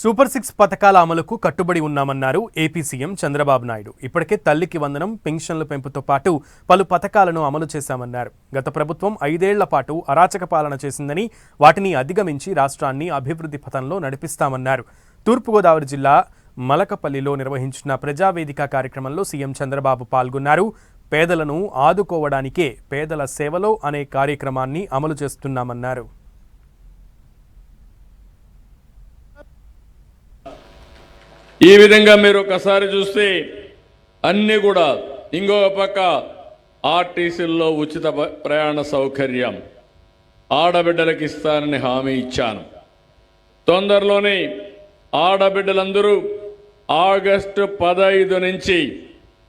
Super six పథకాల అమలుకు కట్టుబడి ఉన్నామన్నారు ఏపీ సీఎం చంద్రబాబు నాయుడు. ఇప్పటికే తల్లికి వందనం పెన్షన్ల పెంపుతో పాటు పలు పథకాలను అమలు చేశామన్నారు. గత ప్రభుత్వం ఐదేళ్ళ పాటు అరాచక పాలన చేసిందని వాటిని అధిగమించి రాష్ట్రాన్ని అభివృద్ధి పథంలో నడిపిస్తామన్నారు. తూర్పుగోదావరి జిల్లా మలకపల్లిలో నిర్వహించిన ప్రజావేదిక కార్యక్రమంలో సీఎం చంద్రబాబు పాల్గొన్నారు. పేదలను ఆదుకోవడానికే పేదల సేవలో అనే కార్యక్రమాన్ని అమలు చేస్తున్నామన్నారు. ఈ విధంగా మీరు ఒకసారి చూస్తే అన్నీ కూడా ఇంకొక పక్క ఆర్టీసీల్లో ఉచిత ప్రయాణ సౌకర్యం ఆడబిడ్డలకు ఇస్తానని హామీ ఇచ్చాను. తొందరలోనే ఆడబిడ్డలందరూ ఆగస్టు పదహైదు నుంచి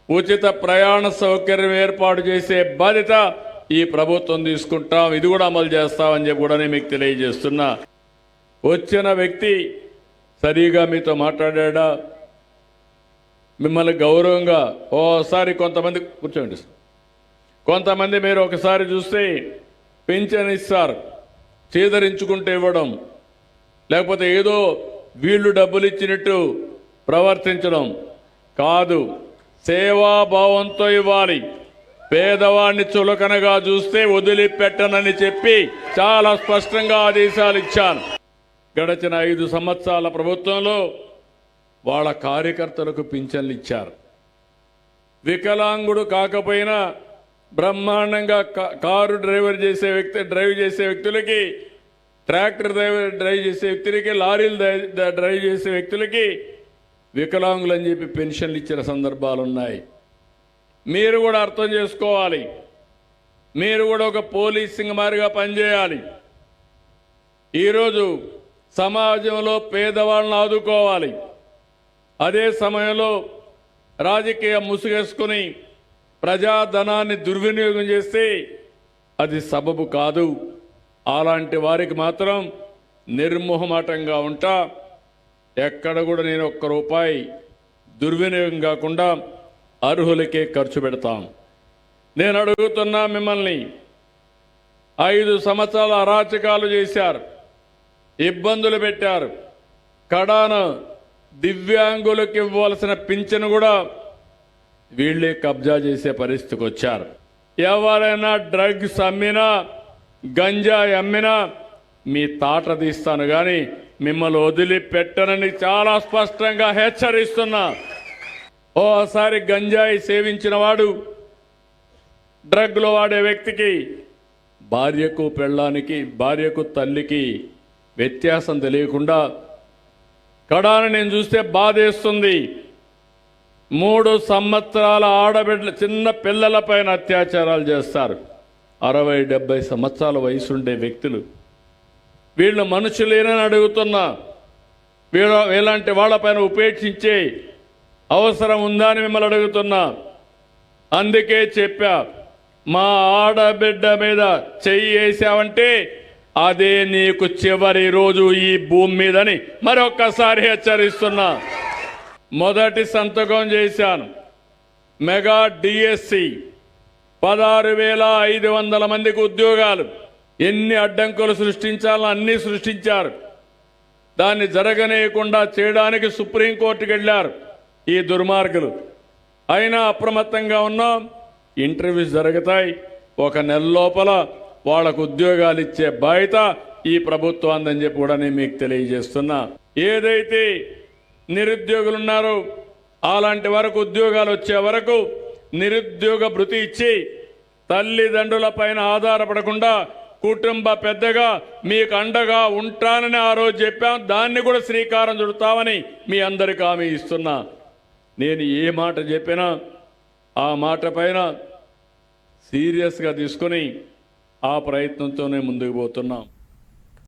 ఉచిత ప్రయాణ సౌకర్యం ఏర్పాటు చేసే బాధ్యత ఈ ప్రభుత్వం తీసుకుంటాం. ఇది కూడా అమలు చేస్తామని చెప్పి కూడా నేను మీకు తెలియజేస్తున్నా. వచ్చిన వ్యక్తి సరిగా మీతో మాట్లాడా? మిమ్మల్ని గౌరవంగా ఓసారి కొంతమంది కూర్చోండి కొంతమంది మీరు ఒకసారి చూస్తే పెన్షన్ ఇస్తారు చేదరించుకుంటూ ఇవ్వడం లేకపోతే ఏదో వీళ్ళు డబ్బులు ఇచ్చినట్టు ప్రవర్తించడం కాదు. సేవాభావంతో ఇవ్వాలి. పేదవాడిని చులకనగా చూస్తే వదిలిపెట్టనని చెప్పి చాలా స్పష్టంగా ఆదేశాలు ఇచ్చాను. గడచిన ఐదు సంవత్సరాల ప్రభుత్వంలో వాళ్ళ కార్యకర్తలకు పింఛన్లు ఇచ్చారు. వికలాంగుడు కాకపోయినా బ్రహ్మాండంగా కారు డ్రైవర్ చేసే వ్యక్తి డ్రైవ్ చేసే వ్యక్తులకి ట్రాక్టర్ డ్రైవర్ డ్రైవ్ చేసే వ్యక్తులకి లారీలు డ్రైవ్ చేసే వ్యక్తులకి వికలాంగులు అని చెప్పి పెన్షన్లు ఇచ్చిన సందర్భాలు ఉన్నాయి. మీరు కూడా అర్థం చేసుకోవాలి. మీరు కూడా ఒక పోలీసింగ్ మారిగా పనిచేయాలి. ఈరోజు సమాజంలో పేదవాళ్ళని ఆదుకోవాలి. అదే సమయంలో రాజకీయ ముసుగేసుకుని ప్రజాధనాన్ని దుర్వినియోగం చేస్తే అది సబబు కాదు. అలాంటి వారికి మాత్రం నిర్మోహమాటంగా ఉంటా. ఎక్కడ కూడా నేను ఒక్క రూపాయి దుర్వినియోగం కాకుండా అర్హులకే ఖర్చు పెడతాం. నేను అడుగుతున్నా మిమ్మల్ని ఐదు సంవత్సరాల అరాచకాలు చేశారు. ఇబ్బందులు పెట్టారు. కడాన దివ్యాంగులకు ఇవ్వాల్సిన పింఛను కూడా వీళ్ళే కబ్జా చేసే పరిస్థితికి వచ్చారు. ఎవరైనా డ్రగ్స్ అమ్మినా గంజాయి అమ్మినా మీ తాట తీస్తాను కానీ మిమ్మల్ని వదిలిపెట్టనని చాలా స్పష్టంగా హెచ్చరిస్తున్నా. ఓసారి గంజాయి సేవించిన వాడు డ్రగ్లు వాడే వ్యక్తికి భార్యకు పెళ్ళానికి భార్యకు తల్లికి వ్యత్యాసం తెలియకుండా కడాని నేను చూస్తే బాధేస్తుంది. మూడు సంవత్సరాల ఆడబిడ్డల చిన్న పిల్లల పైన అత్యాచారాలు చేస్తారు. అరవై డెబ్బై సంవత్సరాల వయసుండే వ్యక్తులు వీళ్ళు మనుషులేనని అడుగుతున్నా. వీళ్ళ ఇలాంటి వాళ్ళపైన ఉపేక్షించే అవసరం ఉందా అని మిమ్మల్ని అడుగుతున్నా. అందుకే చెప్పా మా ఆడబిడ్డ మీద చెయ్యి వేసావంటే అదే నీకు చివరి రోజు ఈ భూమి మీదని మరొక్కసారి హెచ్చరిస్తున్నా. మొదటి సంతకం చేశాను. మెగా డిఎస్సి పదహారు వేల ఐదు వందల మందికి ఉద్యోగాలు. ఎన్ని అడ్డంకులు సృష్టించాలో అన్ని సృష్టించారు. దాన్ని జరగనేయకుండా చేయడానికి సుప్రీంకోర్టుకు వెళ్ళారు ఈ దుర్మార్గులు. అయినా అప్రమత్తంగా ఉన్నాం. ఇంటర్వ్యూస్ జరుగుతాయి. ఒక నెల లోపల వాళ్ళకు ఉద్యోగాలు ఇచ్చే బాధ్యత ఈ ప్రభుత్వాన్ని చెప్పి కూడా నేను మీకు తెలియజేస్తున్నా. ఏదైతే నిరుద్యోగులు ఉన్నారో అలాంటి వరకు ఉద్యోగాలు వచ్చే వరకు నిరుద్యోగ భృతి ఇచ్చి తల్లిదండ్రుల పైన ఆధారపడకుండా కుటుంబ పెద్దగా మీకు అండగా ఉంటానని ఆ రోజు చెప్పాం. దాన్ని కూడా శ్రీకారం చుడతామని మీ అందరికి హామీ ఇస్తున్నా. నేను ఏ మాట చెప్పినా ఆ మాట పైన సీరియస్గా తీసుకొని ఆ ప్రయత్నంతోనే ముందుకు పోతున్నాం.